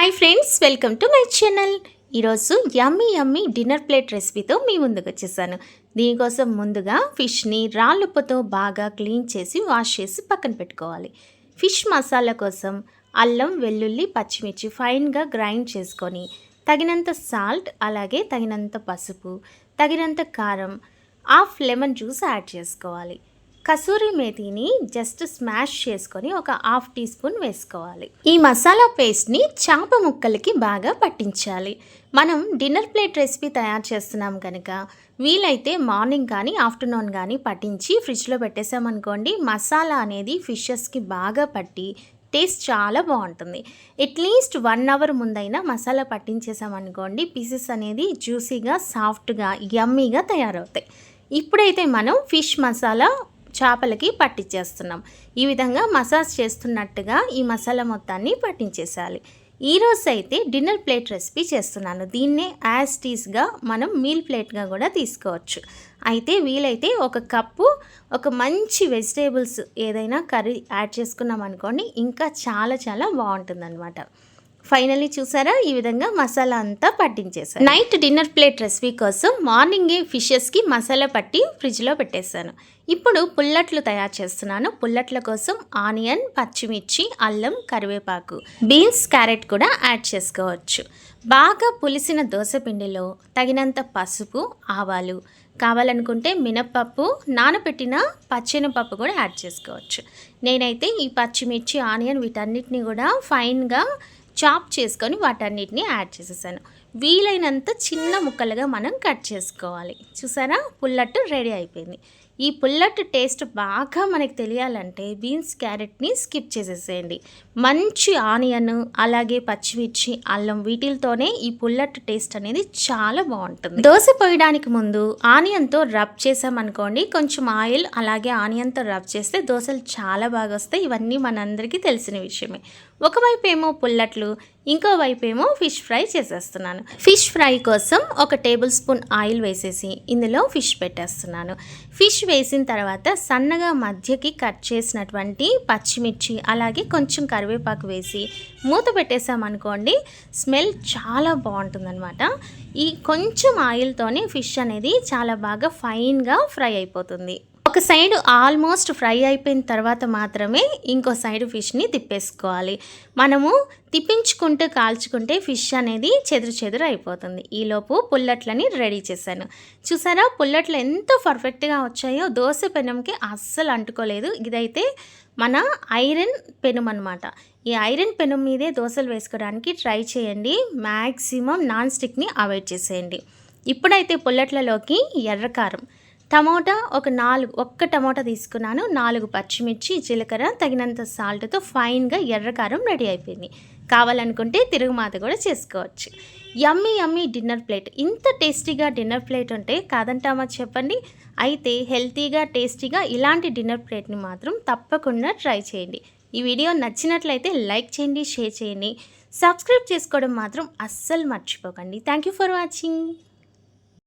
Hi friends welcome to my channel ఈరోజు yummy yummy dinner plate రెసిపీతో మీ ముందుకు వచ్చేసాను. దీనికోసం ముందుగా ఫిష్ని రాళ్ళుప్పతో బాగా క్లీన్ చేసి వాష్ చేసి పక్కన పెట్టుకోవాలి. ఫిష్ మసాలా కోసం అల్లం వెల్లుల్లి పచ్చిమిర్చి ఫైన్గా గ్రైండ్ చేసుకొని తగినంత సాల్ట్ అలాగే తగినంత పసుపు తగినంత కారం హాఫ్ లెమన్ జ్యూస్ యాడ్ చేసుకోవాలి. కసూరి మేతిని జస్ట్ స్మాష్ చేసుకొని ఒక హాఫ్ టీ స్పూన్ వేసుకోవాలి. ఈ మసాలా పేస్ట్ని చేప ముక్కలకి బాగా పట్టించాలి. మనం డిన్నర్ ప్లేట్ రెసిపీ తయారు చేస్తున్నాం కనుక వీలైతే మార్నింగ్ కానీ ఆఫ్టర్నూన్ కానీ పట్టించి ఫ్రిడ్జ్లో పెట్టేసామనుకోండి మసాలా అనేది ఫిషెస్కి బాగా పట్టి టేస్ట్ చాలా బాగుంటుంది. అట్లీస్ట్ వన్ అవర్ ముందైనా మసాలా పట్టించేసామనుకోండి పీసెస్ అనేది జ్యూసీగా సాఫ్ట్గా యమ్మీగా తయారవుతాయి. ఇప్పుడైతే మనం ఫిష్ మసాలా చేపలకి పట్టించేస్తున్నాం. ఈ విధంగా మసాజ్ చేస్తున్నట్టుగా ఈ మసాలా మొత్తాన్ని పట్టించేసాలి ఈరోజు అయితే డిన్నర్ ప్లేట్ రెసిపీ చేస్తున్నాను. దీన్నే యాజ్ టీస్గా మనం మీల్ ప్లేట్గా కూడా తీసుకోవచ్చు. అయితే వీలైతే ఒక కప్పు ఒక మంచి వెజిటేబుల్స్ ఏదైనా కర్రీ యాడ్ చేసుకున్నాం అనుకోండి ఇంకా చాలా చాలా బాగుంటుంది ఫైనల్లీ చూసారా? ఈ విధంగా మసాలా అంతా పట్టించేసాను నైట్ డిన్నర్ ప్లేట్ రెసిపీ కోసం మార్నింగే ఫిషెస్కి మసాలా పట్టి ఫ్రిడ్జ్లో పెట్టేశాను. ఇప్పుడు పుల్లట్లు తయారు చేస్తున్నాను. పుల్లట్ల కోసం ఆనియన్ పచ్చిమిర్చి అల్లం కరివేపాకు బీన్స్ క్యారెట్ కూడా యాడ్ చేసుకోవచ్చు. బాగా పులిసిన దోశపిండిలో తగినంత పసుపు ఆవాలు కావాలనుకుంటే మినప్పప్పు నానబెట్టిన పచ్చెనపప్పు కూడా యాడ్ చేసుకోవచ్చు. నేనైతే ఈ పచ్చిమిర్చి ఆనియన్ వీటన్నిటిని కూడా ఫైన్గా చాప్ చేసుకొని వాటన్నిటిని యాడ్ చేసేసాను. వీలైనంత చిన్న ముక్కలుగా మనం కట్ చేసుకోవాలి. చూసారా? పుల్లట్టు రెడీ అయిపోయింది. ఈ పుల్లట్టు టేస్ట్ బాగా మనకి తెలియాలంటే బీన్స్ క్యారెట్ని స్కిప్ చేసేసేయండి. మంచి ఆనియన్ అలాగే పచ్చిమిర్చి అల్లం వీటిలతోనే ఈ పుల్లట్టు టేస్ట్ అనేది చాలా బాగుంటుంది. దోశ పోయడానికి ముందు ఆనియన్తో రబ్ చేసామనుకోండి కొంచెం ఆయిల్ అలాగే ఆనియన్తో రబ్ చేస్తే దోశలు చాలా బాగా వస్తాయి. ఇవన్నీ మనందరికీ తెలిసిన విషయమే. ఒకవైపు ఏమో పుల్లట్లు ఇంకో వైపు ఏమో ఫిష్ ఫ్రై చేసేస్తున్నాను. ఫిష్ ఫ్రై కోసం ఒక టేబుల్ స్పూన్ ఆయిల్ వేసేసి ఇందులో ఫిష్ పెట్టేస్తున్నాను. ఫిష్ వేసిన తర్వాత సన్నగా మధ్యకి కట్ చేసినటువంటి పచ్చిమిర్చి అలాగే కొంచెం కరివేపాకు వేసి మూత పెట్టేసామనుకోండి స్మెల్ చాలా బాగుంటుందన్నమాట. ఈ కొంచెం ఆయిల్తోనే ఫిష్ అనేది చాలా బాగా ఫైన్గా ఫ్రై అయిపోతుంది. ఒక సైడ్ ఆల్మోస్ట్ ఫ్రై అయిపోయిన తర్వాత మాత్రమే ఇంకో సైడ్ ఫిష్ని తిప్పేసుకోవాలి. మనము తిప్పించుకుంటూ కాల్చుకుంటే ఫిష్ అనేది చెదురు చెదురు అయిపోతుంది. ఈలోపు పుల్లట్లని రెడీ చేశాను. చూసారా? పుల్లట్లు ఎంత పర్ఫెక్ట్గా వచ్చాయో దోశ పెనంకి అస్సలు అంటుకోలేదు. ఇదైతే మన ఐరన్ పెనం అనమాట ఈ ఐరన్ పెనం మీదే దోశలు వేసుకోవడానికి ట్రై చేయండి. మ్యాక్సిమం నాన్ స్టిక్ని అవాయిడ్ చేసేయండి. ఇప్పుడైతే పుల్లట్లలోకి ఎర్రకారం. టమోటా ఒక నాలుగు ఒక్క టమోటా తీసుకున్నాను. నాలుగు పచ్చిమిర్చి జీలకర్ర తగినంత సాల్ట్తో ఫైన్గా ఎర్రకారం రెడీ అయిపోయింది. కావాలనుకుంటే తిరుగుమాత కూడా చేసుకోవచ్చు. Yummy yummy dinner plate. ఇంత టేస్టీగా డిన్నర్ ప్లేట్ ఉంటే కాదంటామా చెప్పండి. అయితే హెల్తీగా టేస్టీగా ఇలాంటి డిన్నర్ ప్లేట్ని మాత్రం తప్పకుండా ట్రై చేయండి. ఈ వీడియో నచ్చినట్లయితే లైక్ చేయండి షేర్ చేయండి. సబ్స్క్రైబ్ చేసుకోవడం మాత్రం అస్సలు మర్చిపోకండి. Thank you for watching.